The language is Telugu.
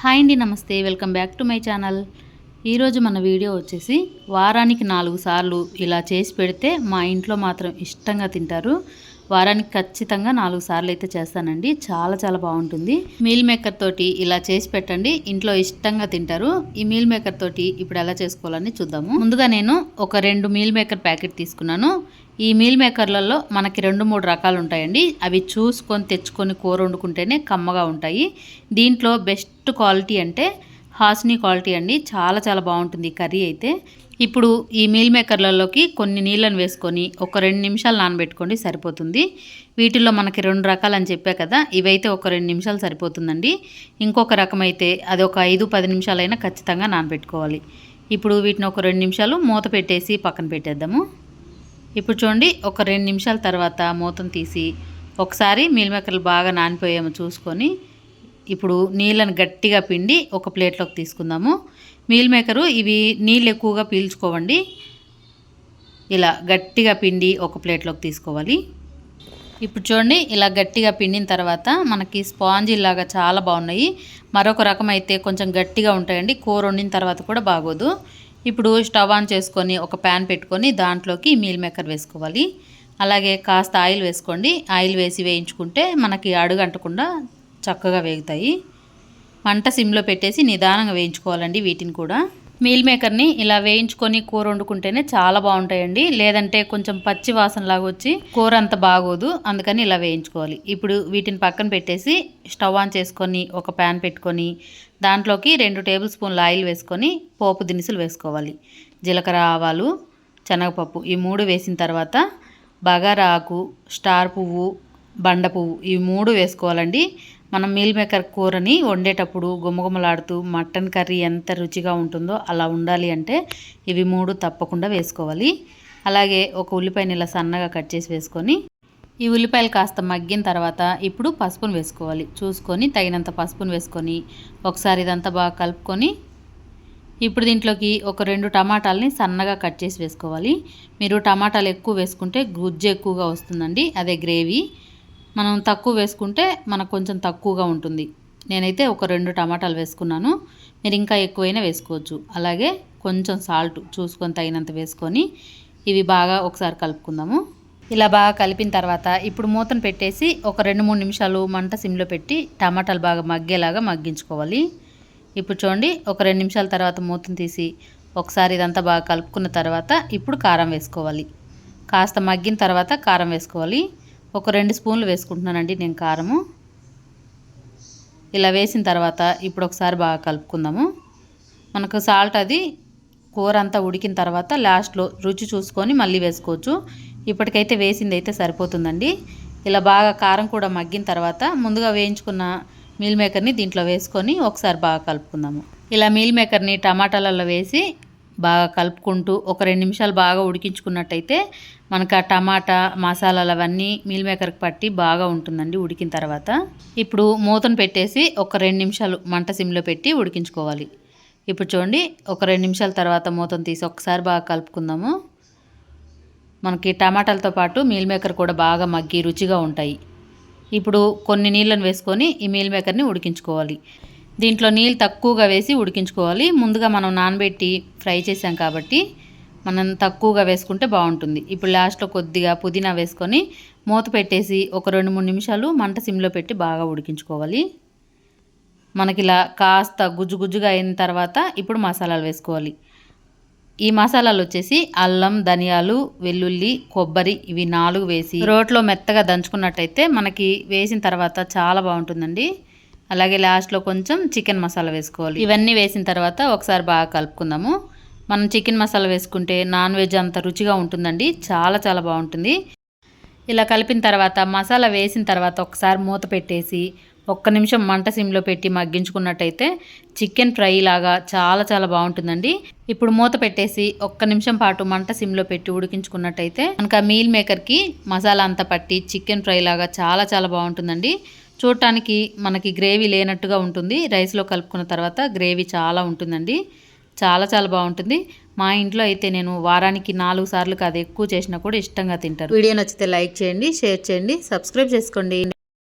హాయ్ అండి నమస్తే. Welcome back to my channel. ఈరోజు మన వీడియో వచ్చేసి వారానికి నాలుగు సార్లు ఇలా చేసి పెడితే మా ఇంట్లో మాత్రం ఇష్టంగా తింటారు. వారానికి ఖచ్చితంగా నాలుగు సార్లు అయితే చేస్తానండి. చాలా చాలా బాగుంటుంది. మీల్ మేకర్ తోటి ఇలా చేసి పెట్టండి. ఇంట్లో ఇష్టంగా తింటారు. ఈ మీల్ మేకర్ తోటి ఇప్పుడు ఎలా చేసుకోవాలని చూద్దాము. ముందుగా నేను ఒక రెండు మీల్ మేకర్ ప్యాకెట్ తీసుకున్నాను. ఈ మీల్ మేకర్లలో మనకి రెండు మూడు రకాలు ఉంటాయండి. అవి చూసుకొని తెచ్చుకొని కూర వండుకుంటేనే కమ్మగా ఉంటాయి. దీంట్లో బెస్ట్ క్వాలిటీ అంటే హాస్ని క్వాలిటీ అండి. చాలా చాలా బాగుంటుంది కర్రీ అయితే. ఇప్పుడు ఈ మీల్ మేకర్లలోకి కొన్ని నీళ్ళను వేసుకొని ఒక రెండు నిమిషాలు నానబెట్టుకోండి సరిపోతుంది. వీటిల్లో మనకి రెండు రకాలు అని చెప్పా కదా ఇవైతే ఒక రెండు నిమిషాలు సరిపోతుందండి. ఇంకొక రకం అయితే అది ఒక ఐదు పది నిమిషాలైనా ఖచ్చితంగా నానబెట్టుకోవాలి. ఇప్పుడు వీటిని ఒక రెండు నిమిషాలు మూత పెట్టేసి పక్కన పెట్టేద్దాము. ఇప్పుడు చూడండి ఒక రెండు నిమిషాల తర్వాత మూతను తీసి ఒకసారి మీల్ మేకర్లు బాగా నానిపోయామో చూసుకొని ఇప్పుడు నీళ్ళని గట్టిగా పిండి ఒక ప్లేట్లోకి తీసుకుందాము. మీల్ మేకరు ఇవి నీళ్ళు ఎక్కువగా పీల్చుకోవండి. ఇలా గట్టిగా పిండి ఒక ప్లేట్లోకి తీసుకోవాలి. ఇప్పుడు చూడండి ఇలా గట్టిగా పిండిన తర్వాత మనకి స్పాంజీ లాగా చాలా బాగున్నాయి. మరొక రకం అయితే కొంచెం గట్టిగా ఉంటాయండి కూర వండిన తర్వాత కూడా బాగోదు. ఇప్పుడు స్టవ్ ఆన్ చేసుకొని ఒక ప్యాన్ పెట్టుకొని దాంట్లోకి మీల్ మేకర్ వేసుకోవాలి. అలాగే కాస్త ఆయిల్ వేసుకోండి. ఆయిల్ వేసి వేయించుకుంటే మనకి అడుగంటకుండా చక్కగా వేగుతాయి. మంట సిమ్లో పెట్టేసి నిదానంగా వేయించుకోవాలండి వీటిని కూడా. మీల్ మేకర్ని ఇలా వేయించుకొని కూర వండుకుంటేనే చాలా బాగుంటాయండి. లేదంటే కొంచెం పచ్చి వాసనలాగా వచ్చి కూర అంత బాగోదు. అందుకని ఇలా వేయించుకోవాలి. ఇప్పుడు వీటిని పక్కన పెట్టేసి స్టవ్ ఆన్ చేసుకొని ఒక ప్యాన్ పెట్టుకొని దాంట్లోకి రెండు టేబుల్ స్పూన్ల ఆయిల్ వేసుకొని పోపు దినుసులు వేసుకోవాలి. జీలకర్ర ఆవాలు శనగపప్పు ఈ మూడు వేసిన తర్వాత బగారా ఆకు స్టార్ పువ్వు బండ పువ్వు. ఇవి మూడు వేసుకోవాలండి. మనం మీల్ మేకర్ కూరని వండేటప్పుడు గుమ్మగుమ్మలాడుతూ మటన్ కర్రీ ఎంత రుచిగా ఉంటుందో అలా ఉండాలి అంటే ఇవి మూడు తప్పకుండా వేసుకోవాలి. అలాగే ఒక ఉల్లిపాయని ఇలా సన్నగా కట్ చేసి వేసుకొని ఈ ఉల్లిపాయలు కాస్త మగ్గిన తర్వాత ఇప్పుడు పసుపును వేసుకోవాలి. చూసుకొని తగినంత పసుపును వేసుకొని ఒకసారి ఇదంతా బాగా కలుపుకొని ఇప్పుడు దీంట్లోకి ఒక రెండు టమాటాలని సన్నగా కట్ చేసి వేసుకోవాలి. మీరు టమాటాలు ఎక్కువ వేసుకుంటే గుజ్జు ఎక్కువగా వస్తుందండి. అదే గ్రేవీ. మనం తక్కువ వేసుకుంటే మనకు కొంచెం తక్కువగా ఉంటుంది. నేనైతే ఒక రెండు టమాటాలు వేసుకున్నాను. మీరు ఇంకా ఎక్కువైనా వేసుకోవచ్చు. అలాగే కొంచెం సాల్ట్ చూసుకొని తగినంత వేసుకొని ఇవి బాగా ఒకసారి కలుపుకుందాము. ఇలా బాగా కలిపిన తర్వాత ఇప్పుడు మూతను పెట్టేసి ఒక రెండు మూడు నిమిషాలు మంట సిమ్లో పెట్టి టమాటాలు బాగా మగ్గేలాగా మగ్గించుకోవాలి. ఇప్పుడు చూడండి ఒక రెండు నిమిషాల తర్వాత మూతను తీసి ఒకసారి ఇదంతా బాగా కలుపుకున్న తర్వాత ఇప్పుడు కారం వేసుకోవాలి. కాస్త మగ్గిన తర్వాత కారం వేసుకోవాలి. ఒక రెండు స్పూన్లు వేసుకుంటున్నానండి నేను కారము. ఇలా వేసిన తర్వాత ఇప్పుడు ఒకసారి బాగా కలుపుకుందాము. మనకు సాల్ట్ అది కూర అంతా ఉడికిన తర్వాత లాస్ట్లో రుచి చూసుకొని మళ్ళీ వేసుకోవచ్చు. ఇప్పటికైతే వేసింది అయితే సరిపోతుందండి. ఇలా బాగా కారం కూడా మగ్గిన తర్వాత ముందుగా వేయించుకున్న మీల్ మేకర్ని దీంట్లో వేసుకొని ఒకసారి బాగా కలుపుకుందాము. ఇలా మీల్ మేకర్ని టమాటాలలో వేసి బాగా కలుపుకుంటూ ఒక రెండు నిమిషాలు బాగా ఉడికించుకున్నట్టయితే మనకు ఆ టమాటా మసాలాలు అవన్నీ మీల్ మేకర్కి పట్టి బాగా ఉంటుందండి ఉడికిన తర్వాత. ఇప్పుడు మూతను పెట్టేసి ఒక రెండు నిమిషాలు మంట సిమ్లో పెట్టి ఉడికించుకోవాలి. ఇప్పుడు చూడండి ఒక రెండు నిమిషాల తర్వాత మూతను తీసి ఒకసారి బాగా కలుపుకుందాము. మనకి టమాటాలతో పాటు మీల్ మేకర్ కూడా బాగా మగ్గి రుచిగా ఉంటాయి. ఇప్పుడు కొన్ని నీళ్ళను వేసుకొని ఈ మీల్ మేకర్ని ఉడికించుకోవాలి. దీంట్లో నీళ్ళు తక్కువగా వేసి ఉడికించుకోవాలి. ముందుగా మనం నానబెట్టి ఫ్రై చేసాం కాబట్టి మనం తక్కువగా వేసుకుంటే బాగుంటుంది. ఇప్పుడు లాస్ట్లో కొద్దిగా పుదీనా వేసుకొని మూత పెట్టేసి ఒక రెండు మూడు నిమిషాలు మంట సిమ్లో పెట్టి బాగా ఉడికించుకోవాలి. మనకి ఇలా కాస్త గుజ్జు గుజ్జుగా అయిన తర్వాత ఇప్పుడు మసాలాలు వేసుకోవాలి. ఈ మసాలాలు వచ్చేసి అల్లం ధనియాలు వెల్లుల్లి కొబ్బరి ఇవి నాలుగు వేసి రోట్లో మెత్తగా దంచుకున్నట్టయితే మనకి వేసిన తర్వాత చాలా బాగుంటుందండి. అలాగే లాస్ట్లో కొంచెం చికెన్ మసాలా వేసుకోవాలి. ఇవన్నీ వేసిన తర్వాత ఒకసారి బాగా కలుపుకుందాము. మనం చికెన్ మసాలా వేసుకుంటే నాన్ వెజ్ అంత రుచిగా ఉంటుందండి. చాలా చాలా బాగుంటుంది. ఇలా కలిపిన తర్వాత మసాలా వేసిన తర్వాత ఒకసారి మూత పెట్టేసి ఒక్క నిమిషం మంట సిమ్లో పెట్టి మగ్గించుకున్నట్టయితే చికెన్ ఫ్రై లాగా చాలా చాలా బాగుంటుందండి. ఇప్పుడు మూత పెట్టేసి ఒక్క నిమిషం పాటు మంట సిమ్లో పెట్టి ఉడికించుకున్నట్టయితే మనకు మీల్ మేకర్కి మసాలా అంతా పట్టి చికెన్ ఫ్రై లాగా చాలా చాలా బాగుంటుందండి. చూడటానికి మనకి గ్రేవీ లేనట్టుగా ఉంటుంది. రైస్లో కలుపుకున్న తర్వాత గ్రేవీ చాలా ఉంటుందండి. చాలా చాలా బాగుంటుంది. మా ఇంట్లో అయితే నేను వారానికి నాలుగు సార్లు కాదు ఎక్కువ చేసినా కూడా ఇష్టంగా తింటారు. వీడియో నచ్చితే లైక్ చేయండి షేర్ చేయండి సబ్స్క్రైబ్ చేసుకోండి.